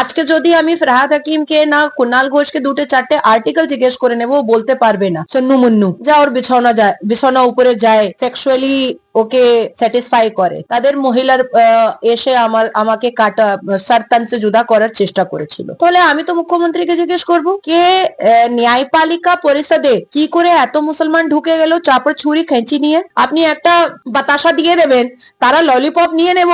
আজকে যদি আমি ফরহাদ হাকিমকে না কুনাল ঘোষকে দুটো চারটে আর্টিকেল জিজ্ঞেস করে নেব বলতে পারবে না। সন্নু মুন্নু, যা ওর বিছানা যায়, বিছানা উপরে যায় সেক্সুয়ালি ওকে স্যাটিসফাই করে। তাদের মহিলার এসে আমার, আমাকে কাটা সারতান সে জুদা করার চেষ্টা করেছিল। তাহলে আমি তো মুখ্যমন্ত্রীকে জিজ্ঞেস করব, কে ন্যায়পালিকা পরিষদে কি করে এত মুসলমান ঢুকে গেল, চাপড় ছুরি খেঁচি নিয়ে? আপনি একটা বাতাসা দিয়ে দেবেন, তারা ললিপপ নিয়ে নেব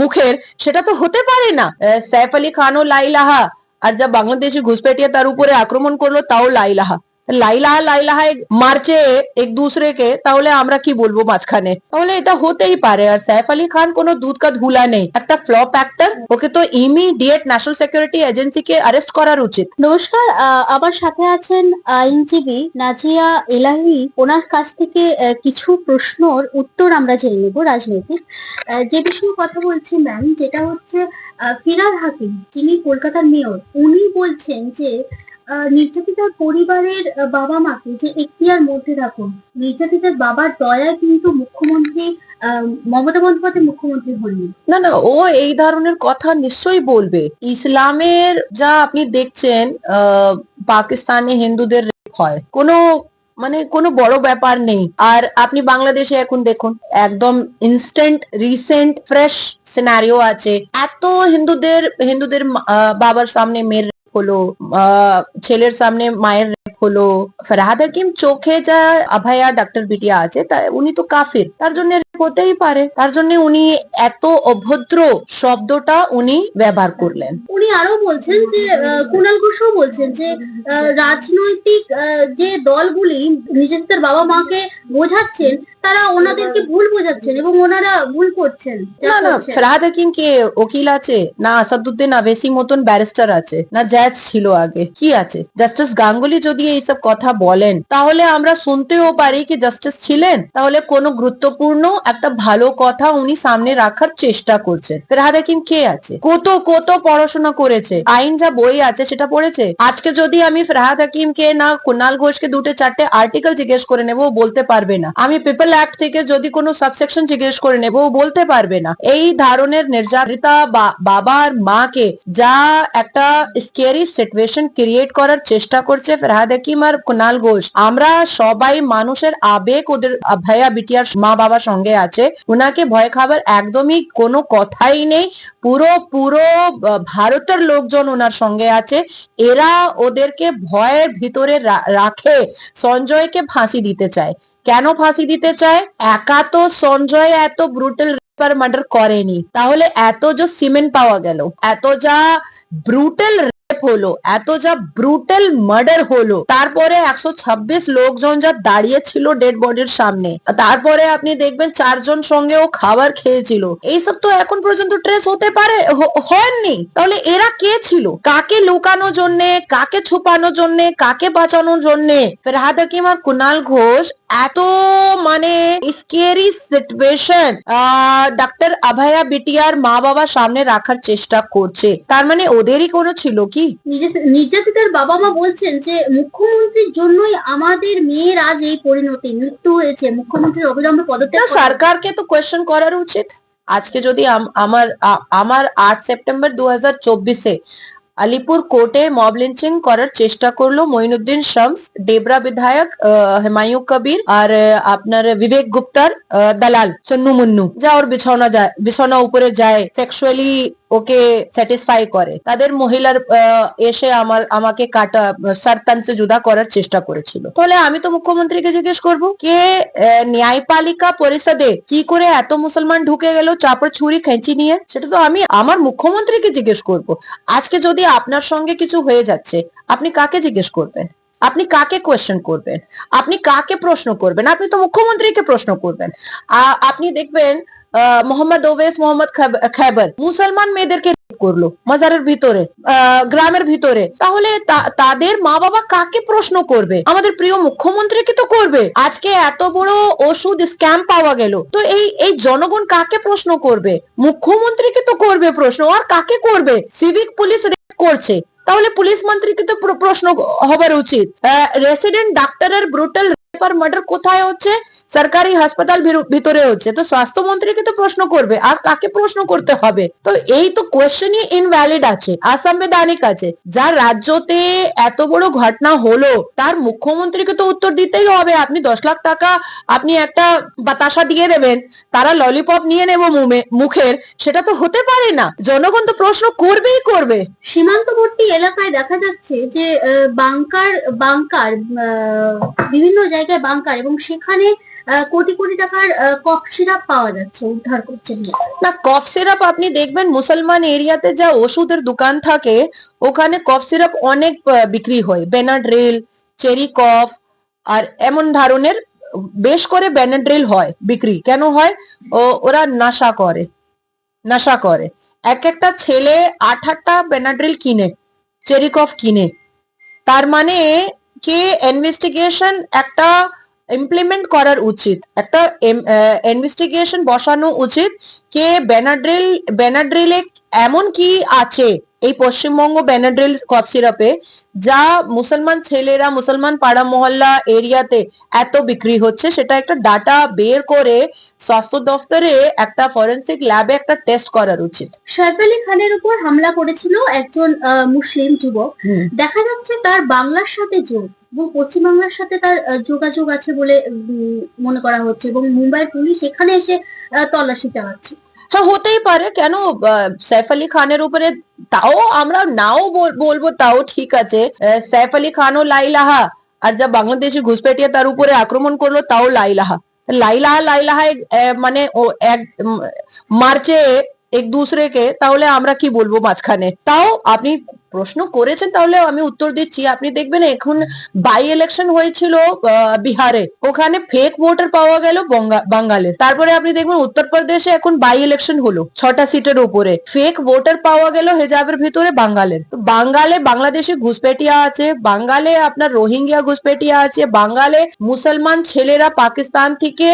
মুখের, সেটা তো হতে পারে না। সাইফ আলী খানও লাইলাহা আর যা বাংলাদেশি ঘুষপেটিয়া তার উপরে আক্রমণ করল, তাও লাইলাহা লাইলাহা লাইলাহা মারছে এক দুসরেকে, তাহলে আমরা কি বলব মাঝখানে? তাহলে এটা হতেই পারে। আর সাইফ আলী খান কোনো দুধ কা ধুলা নেই। একটা ফ্লপ অ্যাক্টর ওকে তো ইমিডিয়েট ন্যাশনাল সিকিউরিটি এজেন্সিকে অ্যারেস্ট করার উচিত। নমস্কার আমার সাথে আছেন আইনজীবী নাজিয়া এলাহি। ওনার কাছ থেকে কিছু প্রশ্নর উত্তর আমরা জেনে নেব রাজনৈতিক। যে বিষয়ে কথা বলছি ম্যাম যেটা হচ্ছে ফিরাদ হাকিম, যিনি কলকাতার মেয়র, উনি বলছেন যে নির্যাতিতার পরিবারের বাবা মাকে যে এখতিয়ার মধ্যে রাখুন, নির্যাতিতার বাবার দয়ায় কিন্তু মুখ্যমন্ত্রী মমতা বন্দ্যোপাধ্যায় মুখ্যমন্ত্রী হননি। না না, ও এই ধরনের কথা নিশ্চয়ই বলবে। ইসলামের যা আপনি দেখছেন পাকিস্তানে হিন্দুদের হয়, কোনো মানে কোনো বড় ব্যাপার নেই। আর আপনি বাংলাদেশে এখন দেখুন, একদম ইনস্ট্যান্ট রিসেন্ট ফ্রেশ সিনারিও আছে। এত হিন্দুদের হিন্দুদের বাবার সামনে মেয়ের হলো ছেলের সামনে মায়ের হলো ফরহাদ হাকিম চোখে যা আভায়া ডাক্তার বিটিয়া আছে, তা উনি তো কাফির। তার জন্য হতেই পারে। তার জন্য উনি এত অভদ্র শব্দটা উনি ব্যবহার করলেন। উনি আরও বলছেন যে কুণাল ঘোষও বলছেন যে রাজনৈতিক যে দলগুলি নিজেদের বাবা মাকে বোঝাচ্ছেন তারা ওনাদেরকে ভুল বোঝাচ্ছেন এবং ওনারা ভুল করছেন। যা না না ফরহাদ হাকিম কে উকিল আছে না আসাদুদ্দিন মতন ব্যারিস্টার আছে না জাজ ছিল আগে। কি আছে? জাস্টিস গাঙ্গুলি যদি এইসব কথা বলেন তাহলে আমরা শুনতেও পারি কি জাস্টিস ছিলেন? তাহলে কোনো গুরুত্বপূর্ণ একটা ভালো কথা উনি সামনে রাখার চেষ্টা করছেন। ফরহাদ হাকিম কে আছে? কত কত পড়াশোনা করেছে? আইন যা বই আছে সেটা পড়েছে? আজকে যদি আমি ফরহাদ হাকিমকে না কুনাল ঘোষকে দুটো চারটে আর্টিকেল জিজ্ঞেস করে নেব বলতে পারবে না। আমি পিপল অ্যাক্ট থেকে যদি কোনো সাবসেকশন জিজ্ঞেস করে নেব বলতে পারবে না। এই ধরনের নির্যাতিতা বা- বাবার মাকে যা একটা স্কেরি সিচুয়েশন ক্রিয়েট করার চেষ্টা করছে ফরহাদ হাকিম আর কুনাল ঘোষ। আমরা সবাই মানুষের আবেগ ওদের ভাইয়া বিটিয়ার মা বাবার সঙ্গে আছে। ওনাকে ভয় খাবার একদমই কোনো কথাই নেই। পুরো পুরো ভারতের লোকজন ওনার সঙ্গে আছে। এরা ওদেরকে ভয়ের ভিতরে রাখে, সঞ্জয়কে ফাঁসি দিতে চায়। কেন ফাঁসি দিতে চায়? একা তো সঞ্জয় এত ব্রুটাল রেপার মার্ডার করেনি। তাহলে এত যে সিমেন্ট পাওয়া গেল, এত যা ব্রুটাল রেপ হলো, এত যা ব্রুটাল মার্ডার হলো, তারপরে একশো ছাব্বিশ লোকজন যা দাঁড়িয়ে ছিল ডেড বডির সামনে তারপরে আপনি দেখবেন চারজন সঙ্গে ও খাবার খেয়েছিল। এইসব তো এখন পর্যন্ত ট্রেস হতে পারে হয়নি। তাহলে এরা কে ছিল? কাকে লুকানোর জন্যে, কাকে ছুপানোর জন্যে, কাকে বাঁচানোর জন্যে? ফরহাদ হাকিম আর কুনাল ঘোষ এত মানে স্কেরি সিচুয়েশন ডাক্তার আভায়া বিটিয়ার মা বাবার সামনে রাখার চেষ্টা করছে। তার মানে ওদেরই কোনো ছিল কি? নির্যাত- নির্যাতিতার বাবা মা বলছেন যে মুখ্যমন্ত্রীর জন্যই আমাদের মেয়ের আজ এই পরিণতি মৃত্যু হয়েছে। মুখ্যমন্ত্রীর অবিলম্বে পদত্যাগ সরকারকে তো কোয়েশ্চেন করার উচিত। আজকে যদি আম- আমার আমার আট সেপ্টেম্বর দু হাজার চব্বিশে আলিপুর কোর্টে মব লিঞ্চিং করার চেষ্টা করল মঈনুদ্দিন শামস, ডেবরা বিধায়ক হুমায়ু কবির আর আপনার বিবেক গুপ্তার দালাল সন্নু মুন্নু। যা ওর বিছানা যায়, বিছানা উপরে যায় সেক্সুয়ালি ওকে স্যাটিসফাই করে। তাদের মহিলার এসে আমার, আমাকে কাটা সারতান সে জুদা করার চেষ্টা করেছিল। তাহলে আমি তো মুখ্যমন্ত্রীকে জিজ্ঞেস করব, কে ন্যায়পালিকা পরিষদে কি করে এত মুসলমান ঢুকে গেল, চাপড় ছুরি খেঁচি নিয়ে? সেটা তো আমি, আমার মুখ্যমন্ত্রীকে জিজ্ঞেস করব। আজকে যদি আপনার সঙ্গে কিছু হয়ে যাচ্ছে, আপনি কাকে জিজ্ঞেস করবেন? আপনি কাকে কোয়েশ্চেন করবেন? আপনি কাকে প্রশ্ন করবেন? আপনি তো মুখ্যমন্ত্রীকে প্রশ্ন করবেন। আপনি দেখবেন মোহাম্মদ ওবেস, মোহাম্মদ খাইবার মুসলমান মেয়েদেরকে করল, মাজারের ভিতরে গ্রামের ভিতরে। তাহলে তাদের মা বাবা কাকে প্রশ্ন করবে? আমাদের প্রিয় মুখ্যমন্ত্রীকে তো করবে? আজকে এত বড় ওষুধ স্ক্যাম পাওয়া গেল। তো এই এই জনগণ কাকে প্রশ্ন করবে? মুখ্যমন্ত্রীকে তো করবে প্রশ্ন? আর কাকে করবে? সিভিক পুলিশ করছে। তাহলে পুলিশ মন্ত্রীকে তো প্রশ্ন হবার উচিত। রেসিডেন্ট ডাক্তারের ব্রুটাল আর মার্ডার কোথায় হচ্ছে? সরকারি হাসপাতাল ভিতরে হচ্ছে। তো স্বাস্থ্যমন্ত্রীকে তো প্রশ্ন করবে, আর কাকে প্রশ্ন করতে হবে? তো এই তো কোয়েশ্চেনই ইনভ্যালিড আছে অসাংবিধানিক আছে। যার রাজ্যতে এত বড় ঘটনা হলো, তার মুখ্যমন্ত্রীকে তো উত্তর দিতেই হবে। আপনি দশ লাখ টাকা আপনি একটা বাতাসা দিয়ে দেবেন, তারা ললিপপ নিয়ে নেব মুখের, সেটা তো হতে পারে না। জনগণ তো প্রশ্ন করবেই করবে। সীমান্তবর্তী এলাকায় দেখা যাচ্ছে যে বাংকার বাংকার বিভিন্ন জায়গায় বাংকার এবং সেখানে কোটি কোটি টাকার কফ সিরাপ পাওয়া যাচ্ছে, উদ্ধার করছেন না, কফ সিরাপ আপনি দেখবেন মুসলমান এরিয়াতে যা ওষুধের দোকান থাকে, ওখানে কফ সিরাপ অনেক বিক্রি হয়। বেনাড্রিল চেরি কফ আর এমন ধরনের বেশ করে বেনাড্রিল হয়, বিক্রি। কেন হয়? ও, ওরা নেশা করে। নেশা করে। এক একটা ছেলে আট আটটা বেনাড্রিল কিনে চেরি কফ কিনে। তার মানে কি ইনভেস্টিগেশন একটা ইমপ্লিমেন্ট করার উচিত। একটা ইনভেস্টিগেশন বসানো উচিত কে বেনাড্রিল বেনাড্রিলে এমন কি আছে এই পশ্চিমবঙ্গ বেনাড্রিল কফ সিরাপে যা মুসলমান ছেলেরা মুসলমান পাড়া মহল্লা এরিয়াতে এত বিক্রি হচ্ছে সেটা একটা ডাটা বের করে স্বাস্থ্য দপ্তরে একটা ফরেন্সিক ল্যাবে একটা টেস্ট করার উচিত। আলী খানের উপর হামলা করেছিল একজন মুসলিম যুবক। দেখা যাচ্ছে তার বাংলার সাথে যোগ। এবং পশ্চিমবাংলার সাথে তার যোগাযোগ আছে বলে মনে করা হচ্ছে এবং মুম্বাইয়ের পুলিশ এখানে এসে তল্লাশি চালাচ্ছে। হ্যাঁ হতেই পারে। কেন সাইফ আলী খানের উপরে তাও আমরা নাও বল- বলব, তাও ঠিক আছে। সাইফ আলী খানও লাইলাহা। আর যা বাংলাদেশি ঘুষপেটিয়া তার উপরে আক্রমণ করল, তাও লাইলাহা। লাইলাহা লাইলাহা মানে ও এক মার্চে এক দুসরেকে, তাহলে আমরা কি বলব মাঝখানে? তাও আপনি প্রশ্ন করেছেন, তাহলে আমি উত্তর দিচ্ছি। আপনি দেখবেন এখন বাই ইলেকশন হয়েছিল বিহারে। ওখানে ফেক ভোটার পাওয়া গেল বাঙ্গালের তারপরে আপনি দেখবেন উত্তরপ্রদেশে এখন বাই ইলেকশন হলো, ছটা সিটের উপরে। ফেক ভোটার পাওয়া গেল হেজাবের ভিতরে বাঙ্গালের তো বাঙ্গালে বাংলাদেশে ঘুষপেটিয়া আছে, বাঙ্গালে আপনার রোহিঙ্গিয়া ঘুষপেটিয়া আছে, বাঙ্গালে মুসলমান ছেলেরা পাকিস্তান থেকে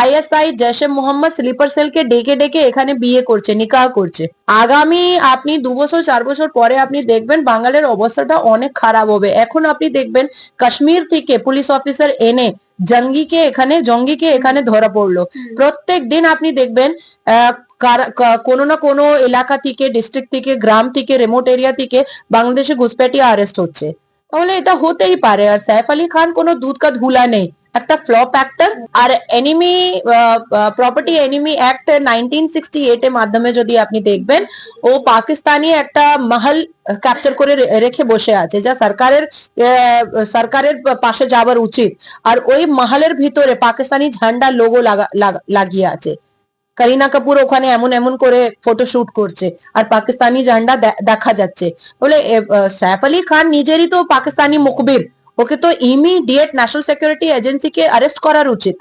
আইএসআই জৈশে মোহাম্মদ স্লিপার সেলকে ডেকে ডেকে এখানে বিয়ে করছে, নিকাহ করছে। আগামী আপনি দু বছর, চার বছর পরে আপনি দেখবেন বাঙালির অবস্থাটা অনেক খারাপ হবে। এখন আপনি দেখবেন কাশ্মীর থেকে পুলিশ অফিসার এনে জঙ্গিকে এখানে জঙ্গিকে এখানে ধরা পড়ল। প্রত্যেক দিন আপনি দেখবেন আহ, কারা- কোনো না কোনো এলাকা থেকে ডিস্ট্রিক্ট থেকে গ্রাম থেকে রিমোট এরিয়া থেকে বাংলাদেশে ঘুষপেটিয়া আরেস্ট হচ্ছে। তাহলে এটা হতেই পারে। আর সাইফ আলী খান কোনো দুধ কা ধুলা নেই। একটা ফ্লপ অ্যাক্টর আর enemy property enemy act nineteen sixty eight এর মাধ্যমে যদি আপনি দেখবেন, ও পাকিস্তানি একটা মহল ক্যাপচার করে রেখে বসে আছে যা সরকারের সরকারের পাশে যাওয়ার উচিত। আর ওই মহলের ভিতরে পাকিস্তানি ঝান্ডা লোগো লাগা, লাগা- লাগিয়ে আছে। করিনা কাপুর ওখানে এমন এমন করে ফটো শুট করছে। আর পাকিস্তানি ঝান্ডা দেখা যাচ্ছে। বলে সাইফ আলী খান নিজেরই তো পাকিস্তানি মুখবির। ওকে তো ইমিডিয়েট ন্যাশনাল সিকিউরিটি এজেন্সিকে অ্যারেস্ট করার উচিত।